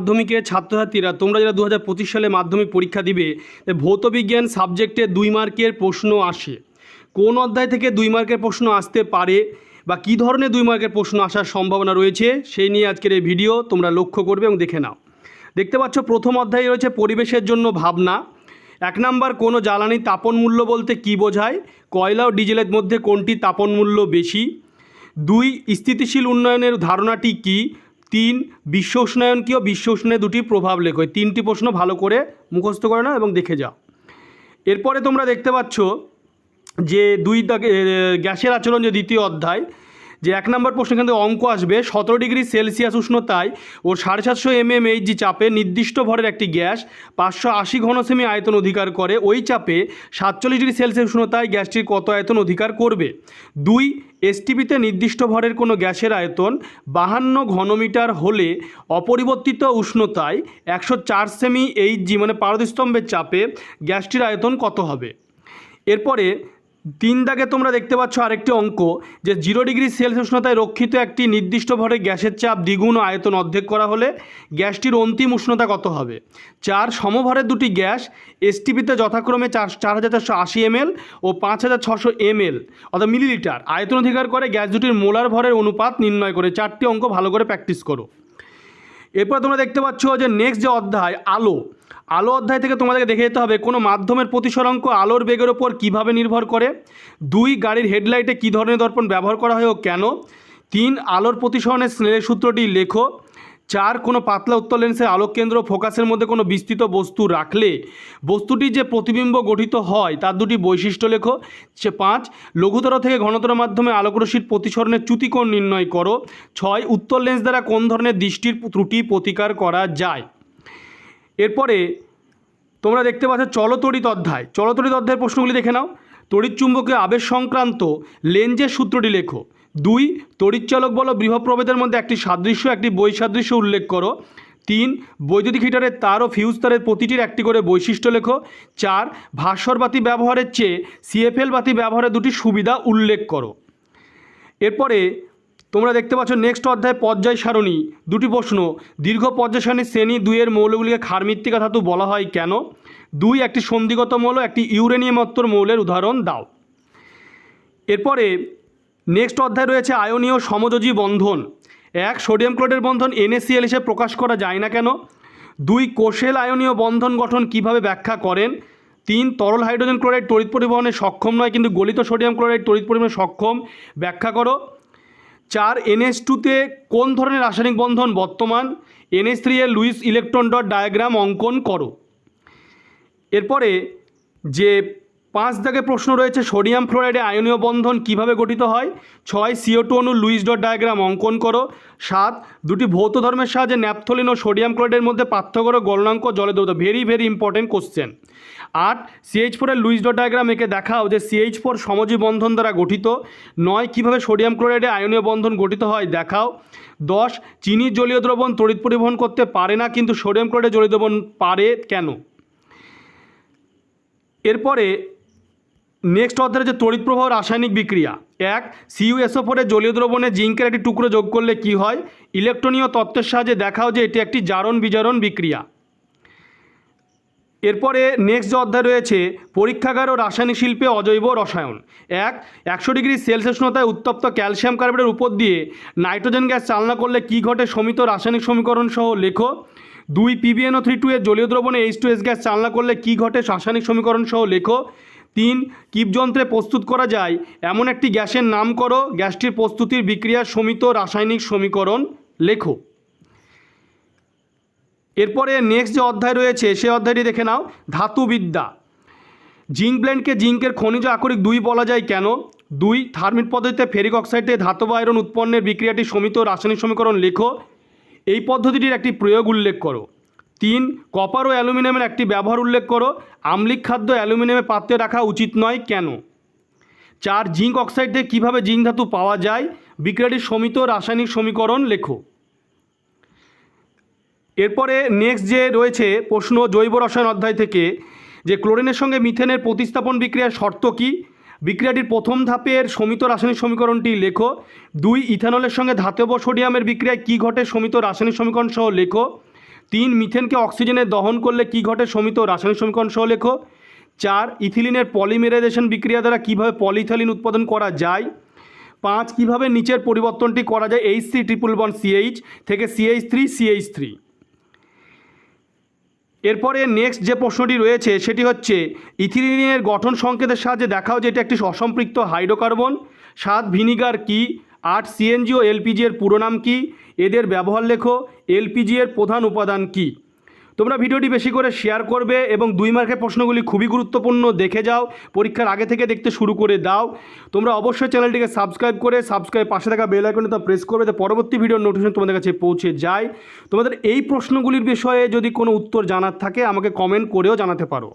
মাধ্যমিকের ছাত্রছাত্রীরা, তোমরা যারা দু হাজার পঁচিশ সালে মাধ্যমিক পরীক্ষা দিবে, তা ভৌত বিজ্ঞান সাবজেক্টে দুই মার্কের প্রশ্ন আসে। কোন অধ্যায় থেকে দুই মার্কের প্রশ্ন আসতে পারে বা কী ধরনের দুই মার্কের প্রশ্ন আসার সম্ভাবনা রয়েছে, সেই নিয়ে আজকের এই ভিডিও তোমরা লক্ষ্য করবে এবং দেখে নাও। দেখতে পাচ্ছ, প্রথম অধ্যায়ে রয়েছে পরিবেশের জন্য ভাবনা। এক নাম্বার, কোনো জ্বালানি তাপন মূল্য বলতে কী বোঝায়? কয়লা ও ডিজেলের মধ্যে কোনটি তাপন মূল্য বেশি? দুই, স্থিতিশীল উন্নয়নের ধারণাটি কী? তিন, বিশ্ব উষ্ণায়ন কী বিশ্ব উষ্ণে দুটি প্রভাব লেখো। তিনটি প্রশ্ন ভালো করে মুখস্থ করে নাও এবং দেখে যাও। এরপরে তোমরা দেখতে পাচ্ছ যে দুই দাগে গ্যাসের আচরণ যে দ্বিতীয় অধ্যায় যে এক নম্বর প্রশ্ন কিন্তু অঙ্ক আসবে, সতেরো ডিগ্রি সেলসিয়াস উষ্ণতায় ও সাড়ে সাতশো এম এম এইচজি চাপে নির্দিষ্ট ভরের একটি গ্যাস পাঁচশো আশি ঘনসেমি আয়তন অধিকার করে, ওই চাপে সাতচল্লিশ ডিগ্রি সেলসিয়াস উষ্ণতায় গ্যাসটির কত আয়তন অধিকার করবে? দুই এসটিপিতে নির্দিষ্ট ভরের কোনো গ্যাসের আয়তন বাহান্ন ঘনমিটার হলে অপরিবর্তিত উষ্ণতায় একশো চার সেমি এইচজি মানে পারদস্তম্ভের চাপে গ্যাসটির আয়তন কত হবে? এরপরে তিন দাগে তোমরা দেখতে পাচ্ছ আরেকটি অঙ্ক যে জিরো ডিগ্রি সেলসিয়াস উষ্ণতায় রক্ষিত একটি নির্দিষ্ট ভরে গ্যাসের চাপ দ্বিগুণ আয়তন অর্ধেক করা হলে গ্যাসটির অন্তিম উষ্ণতা কত হবে? চার সমভরের দুটি গ্যাস এসটিপিতে যথাক্রমে চার চার হাজার চারশো আশি এমএল ও পাঁচ হাজার ছশো এমএল অর্থাৎ মিলিলিটার আয়তন অধিকার করে গ্যাস দুটির মোলার ভরের অনুপাত নির্ণয় করে। চারটি অঙ্ক ভালো করে প্র্যাকটিস করো। এরপর তোমরা দেখতে পাচ্ছ যে নেক্সট যে অধ্যায়, আলো। আলো অধ্যায় থেকে তোমাদেরকে দেখে যেতে হবে কোনো মাধ্যমের প্রতিসরাঙ্ক আলোর বেগের ওপর কীভাবে নির্ভর করে। দুই, গাড়ির হেডলাইটে কী ধরনের দর্পণ ব্যবহার করা হয় ও কেন? তিন, আলোর প্রতিসরণের স্নেহের সূত্রটি লেখো। চার, কোনো পাতলা উত্তর লেন্সের আলোক কেন্দ্র ফোকাসের মধ্যে কোনো বিস্তৃত বস্তু রাখলে বস্তুটির যে প্রতিবিম্ব গঠিত হয় তার দুটি বৈশিষ্ট্য লেখো। সে পাঁচ, লঘুতর থেকে ঘনতর মাধ্যমে আলোকরশ্মির প্রতিসরণের চ্যুতিকোণ নির্ণয় করো। ছয়, উত্তর লেন্স দ্বারা কোন ধরনের দৃষ্টির ত্রুটি প্রতিকার করা যায়? এরপরে তোমরা দেখতে পাচ্ছ চলতড়িৎ অধ্যায়। চলতড়িৎ অধ্যায়ের প্রশ্নগুলি দেখে নাও। তড়িৎ চুম্বকীয় আবেশ সংক্রান্ত লেন্সের সূত্রটি লেখো। দুই, তড়িৎচালক বল বৃহৎ প্রভেদের মধ্যে একটি সাদৃশ্য, একটি বৈসাদৃশ্য উল্লেখ করো। তিন, বৈদ্যুতিক হিটারের তার ও ফিউজ তারের প্রতিটির একটি করে বৈশিষ্ট্য লেখো। চার ভাস্বর বাতি ব্যবহারের চেয়ে সিএফএল বাতি ব্যবহারের দুটি সুবিধা উল্লেখ করো। এরপরে তোমরা দেখতে পাচ্ছ নেক্সট অধ্যায় পর্যায় সারণী। দুটি প্রশ্ন। দীর্ঘ পর্যায় সারণীর শ্রেণি দুইয়ের মৌলগুলিকে ক্ষারমৃত্তিকা ধাতু বলা হয় কেন? দুই, একটি সন্ধিগত মৌল, একটি ইউরেনিয়ামত্তর মৌলের উদাহরণ দাও। এরপরে নেক্সট অধ্যায় রয়েছে আয়নীয় সমযোজী বন্ধন। এক, সোডিয়াম ক্লোরাইডের বন্ধন এনএসিএল হিসেবে প্রকাশ করা যায় না কেন? দুই কোষেল আয়নীয় বন্ধন গঠন কীভাবে ব্যাখ্যা করেন? তিন, তরল হাইড্রোজেন ক্লোরাইড তড়িৎ পরিবহনে সক্ষম নয়, কিন্তু গলিত সোডিয়াম ক্লোরাইড তড়িৎ পরিবহনে সক্ষম। ব্যাখ্যা করো। চার এনএস টুতে কোন ধরনের রাসায়নিক বন্ধন বর্তমান? এনএস থ্রি এর লুইস ইলেকট্রন ডট ডায়াগ্রাম অঙ্কন করো। এরপরে যে পাঁচ দাগে প্রশ্ন রয়েছে, সোডিয়াম ফ্লোরাইডে আয়নীয় বন্ধন কীভাবে গঠিত হয়? ছয় সিও টু অনু লুইস ডট ডায়াগ্রাম অঙ্কন করো। সাত, দুটি ভৌত ধর্মের সাহায্যে ন্যাপথলিন ও সোডিয়াম ক্লোরাইডের মধ্যে পার্থক্য গলনাঙ্ক জলে দেবতা ভেরি ভেরি ইম্পর্টেন্ট কোশ্চেন আট সিএইচ ফোরের লুইস ডট ডায়াগ্রাম একে দেখাও যে সিএইচ ফোর সমজী বন্ধন দ্বারা গঠিত। নয়, কীভাবে সোডিয়াম ক্লোরাইডে আয়নীয় বন্ধন গঠিত হয় দেখাও। দশ চিনির জলীয় দ্রবণ তড়িৎ পরিবহন করতে পারে না, কিন্তু সোডিয়াম ক্লোরাইডে জলীয় দ্রবণ পারে কেন? এরপরে নেক্সট অধ্যায়ে যে তড়িৎ প্রবাহ রাসায়নিক বিক্রিয়া। এক সিইউএসও ফোরে জলীয় দ্রবণে জিঙ্কের একটি টুকরো যোগ করলে কি হয়? ইলেকট্রনীয় তত্ত্বের সাহায্যে দেখাও যে এটি একটি জারণ বিজারণ বিক্রিয়া। এরপরে নেক্সট যে অধ্যায় রয়েছে, পরীক্ষাগার ও রাসায়নিক শিল্পে অজৈব রসায়ন। এক, একশো ডিগ্রি সেলসিয়াস উষ্ণতায় উত্তপ্ত ক্যালসিয়াম কার্বনের উপর দিয়ে নাইট্রোজেন গ্যাস চালনা করলে কী ঘটে? সমিত রাসায়নিক সমীকরণ সহ লেখো। দুই পিবিএনও থ্রি টু এর জলীয় দ্রবণে এইচ টু এস গ্যাস চালনা করলে কী ঘটে? রাসায়নিক সমীকরণ সহ লেখো। তিন, কিপযন্ত্রে প্রস্তুত করা যায়। এমন একটি গ্যাসের নাম করো, গ্যাসটির প্রস্তুতির বিক্রিয়ার সমিত রাসায়নিক সমীকরণ লেখো। এরপরে নেক্সট যে অধ্যায় রয়েছে, সে অধ্যায়টি দেখে নাও। ধাতুবিদ্যা। জিঙ্ক ব্লেন্ডকে জিঙ্কের খনিজ আকরিক দুই বলা যায় কেন? দুই, থার্মিট পদ্ধতিতে ফেরিক অক্সাইডে ধাতব আয়রন উৎপন্নের বিক্রিয়াটি সমিত রাসায়নিক সমীকরণ লেখো। এই পদ্ধতিটির একটি প্রয়োগ উল্লেখ করো। তিন, কপার ও অ্যালুমিনিয়ামের একটি ব্যবহার উল্লেখ করো। আম্লিক খাদ্য অ্যালুমিনিয়ামের পাত্রে রাখা উচিত নয় কেন? চার, জিঙ্ক অক্সাইড থেকে কীভাবে জিঙ্ক ধাতু পাওয়া যায়? বিক্রিয়াটির সমিত রাসায়নিক সমীকরণ লেখো। এরপরে নেক্সট যে রয়েছে প্রশ্ন জৈব রসায়ন অধ্যায় থেকে, যে ক্লোরিনের সঙ্গে মিথেনের প্রতিস্থাপন বিক্রিয়ার শর্ত কী? বিক্রিয়াটির প্রথম ধাপের সমিত রাসায়নিক সমীকরণটি লেখো। দুই, ইথানলের সঙ্গে ধাতব সোডিয়ামের বিক্রিয়ায় কী ঘটে? সমিত রাসায়নিক সমীকরণ সহ লেখো। তিন মিথেনকে অক্সিজেনে দহন করলে কি ঘটে সমিত রাসায়নিক সমীকরণ সহ লেখো। চার, ইথিলিনের পলিমেরাইজেশন বিক্রিয়া দ্বারা কীভাবে পলিইথালিন উৎপাদন করা যায়? পাঁচ, কীভাবে নিচের পরিবর্তনটি করা যায়? H C triple one CH থেকে সিএইচ থ্রি সিএইচ থ্রি। এরপরে নেক্সট যে প্রশ্নটি রয়েছে, সেটি হচ্ছে, ইথিলিনের গঠন সংকেতের সাহায্যে দেখাও যে এটি একটি অসম্পৃক্ত হাইড্রোকার্বন। সাত, ভিনিগার কি? আট সিএনজি ও এলপিজি এর পুরো নাম কি? এদের ব্যবহার লেখো, এলপিজি এর প্রধান উপাদান কি? তোমরা ভিডিওটি বেশি করে শেয়ার করবে এবং দুই মার্কের প্রশ্নগুলি খুবই গুরুত্বপূর্ণ দেখে যাও, পরীক্ষার আগে থেকে দেখতে শুরু করে দাও। তোমরা অবশ্যই চ্যানেলটিকে সাবস্ক্রাইব করে সাবস্ক্রাইব পাশে থাকা বেল আইকনটা প্রেস করবে, যাতে পরবর্তী ভিডিওর নোটিফিকেশন তোমাদের কাছে পৌঁছে যায়। তোমাদের এই প্রশ্নগুলির বিষয়ে যদি কোনো উত্তর জানার থাকে, আমাকে কমেন্ট করেও জানাতে পারো।